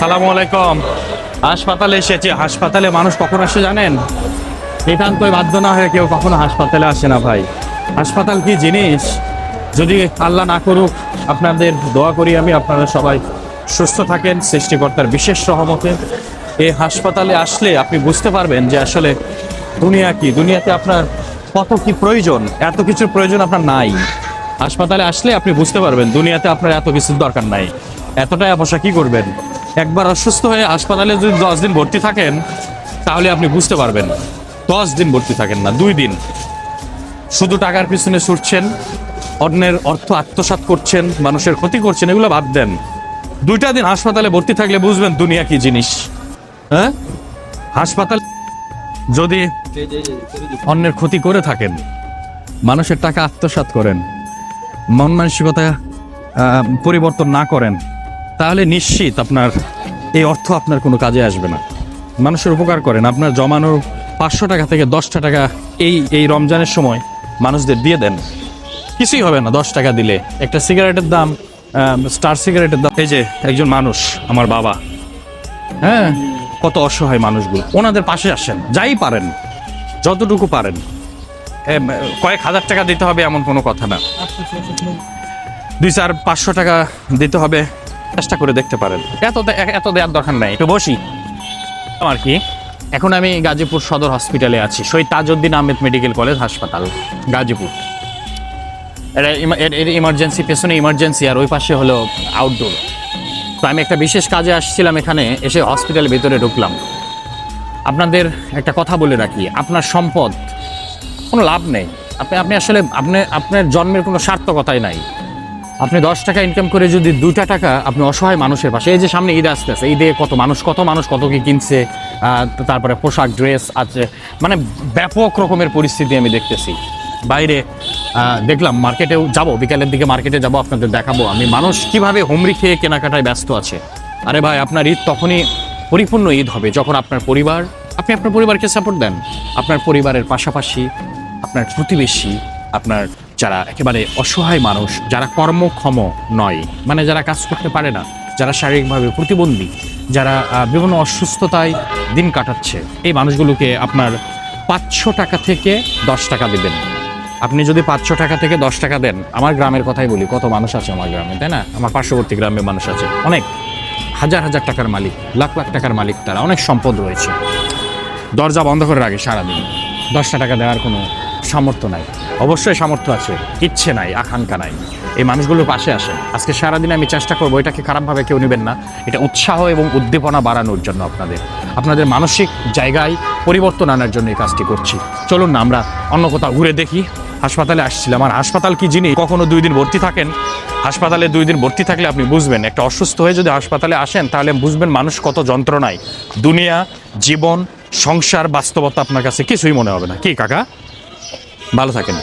সালামু আলাইকুম। হাসপাতালে এসেছি। হাসপাতালে মানুষ কখন আসে জানেন? নিতান্তই বাধ্য না হয়ে কেউ কখনো হাসপাতালে আসে না ভাই। হাসপাতাল কি জিনিস? যদি আল্লাহ না করুক, আপনাদের দোয়া করি আমি, আপনারা সবাই সুস্থ থাকেন, সৃষ্টিকর্তার বিশেষ সহমতে এই হাসপাতালে আসলে আপনি বুঝতে পারবেন যে আসলে দুনিয়া কি? দুনিয়াতে আপনার কত কি প্রয়োজন? এত কিছুর প্রয়োজন আপনার নাই। হাসপাতালে আসলে আপনি বুঝতে পারবেন, দুনিয়াতে আপনার এত কিছুর দরকার নাই। এতটাই পয়সা কি করবেন? একবার অসুস্থ হয়ে হাসপাতালে যদি দশ দিন ভর্তি থাকেন, তাহলে আপনি বুঝতে পারবেন, দশ দিন ভর্তি থাকেন না, দুই দিন। শুধু টাকার পিছনে ছুটছেন, অন্যের অর্থ আত্মসাৎ করছেন, মানুষের ক্ষতি করছেন, এগুলো বাদ দেন। দুইটা দিন হাসপাতালে ভর্তি থাকলে বুঝবেন দুনিয়া কি জিনিস হ্যাঁ? হাসপাতাল যদি অন্যের ক্ষতি করে থাকেন, মানুষের টাকা আত্মসাৎ করেন, মন মানসিকতা পরিবর্তন না করেন তাহলে নিশ্চিত আপনার এই অর্থ আপনার কোনো কাজে আসবে না। মানুষের উপকার করেন। আপনার জমানো পাঁচশো টাকা থেকে দশটা টাকা এই এই রমজানের সময় মানুষদের দিয়ে দেন। কিছুই হবে না দশ টাকা দিলে। একটা সিগারেটের দাম স্টার সিগারেটের দাম। এই যে একজন মানুষ, আমার বাবা। হ্যাঁ? কত অসহায় মানুষগুলো। ওনাদের পাশে আসেন, যাই পারেন, যতটুকু পারেন। কয়েক হাজার টাকা দিতে হবে এমন কোনো কথা না। দুই, চার, পাঁচশো টাকা দিতে হবে। চেষ্টা করে দেখতে পারেন। এত এত দেওয়ার দরকার নাই। একটু বসি। আমার কি? এখন আমি গাজীপুর সদর হসপিটালে আছি। শহীদ তাজউদ্দিন আহমেদ মেডিকেল কলেজ হাসপাতাল, গাজীপুর। এটা ইমার্জেন্সি পেছনে ইমার্জেন্সি আর ওই পাশে হলো আউটডোর তো আমি একটা বিশেষ কাজে আসছিলাম এখানে, এসে হসপিটালের ভিতরে ঢুকলাম। আপনাদের একটা কথা বলে রাখি। আপনার সম্পদ, কোনো লাভ নেই। আপনি আপনি আসলে আপনি আপনার জন্মের কোনো সার্থকতাই নাই। আপনি দশ টাকা ইনকাম করে যদি দুইটা টাকা আপনি অসহায় মানুষের পাশে, এই যে সামনে ঈদ আসতে আছে ঈদে কত মানুষ কত মানুষ কত কি কিনছে তারপরে পোশাক ড্রেস আছে মানে ব্যাপক রকমের পরিস্থিতি আমি দেখতেছি। বাইরে দেখলাম মার্কেটেও যাব, বিকালের দিকে মার্কেটে যাব, আপনাদের দেখাবো। আমি মানুষ কীভাবে হুমড়ি খেয়ে কেনাকাটায় ব্যস্ত আছে? আরে ভাই, আপনার ঈদ তখনই পরিপূর্ণ ঈদ হবে, যখন আপনার পরিবার, আপনি আপনার পরিবারকে সাপোর্ট দেন। আপনার পরিবারের পাশাপাশি আপনার প্রতিবেশী, আপনার যারা একেবারে অসহায় মানুষ, যারা কর্মক্ষম নয় মানে যারা কাজ করতে পারে না, যারা শারীরিকভাবে প্রতিবন্ধী, যারা বিভিন্ন অসুস্থতায় দিন কাটাচ্ছে, এই মানুষগুলোকে আপনার পাঁচশো টাকা থেকে দশ টাকা দেবেন। আপনি যদি পাঁচশো টাকা থেকে দশ টাকা দেন, আমার গ্রামের কথাই বলি, কত মানুষ আছে আমার গ্রামে, তাই না? আমার পার্শ্ববর্তী গ্রামে মানুষ আছে, অনেক। হাজার হাজার টাকার মালিক, লাখ লাখ টাকার মালিক তারা, অনেক সম্পদ রয়েছে। দরজা বন্ধ করে রাখে সারাদিন দশটা টাকা দেওয়ার কোনো সামর্থ্য নাই। অবশ্যই সামর্থ্য আছে ইচ্ছে নাই, আকাঙ্ক্ষা নাই। এই মানুষগুলোর পাশে আসেন। আজকে সারাদিন আমি চেষ্টা করব এটাকে খারাপভাবে কেউ নেবেন না। এটা উৎসাহ এবং উদ্দীপনা বাড়ানোর জন্য আপনাদের। আপনাদের মানসিক জায়গায় পরিবর্তন আনার জন্য এই কাজটি করছি। চলুন না, আমরা অন্য কোথাও ঘুরে দেখি। হাসপাতালে আসছিলাম। আর হাসপাতাল কি জিনিস? কখনো দুই দিন ভর্তি থাকেন? হাসপাতালে দুই দিন ভর্তি থাকলে আপনি বুঝবেন। একটা অসুস্থ হয়ে যদি হাসপাতালে আসেন, তাহলে বুঝবেন মানুষ কত যন্ত্রণায়। দুনিয়া, জীবন, সংসার, বাস্তবতা আপনার কাছে কিছুই মনে হবে না। কি, কাকা? ভালো থাকেন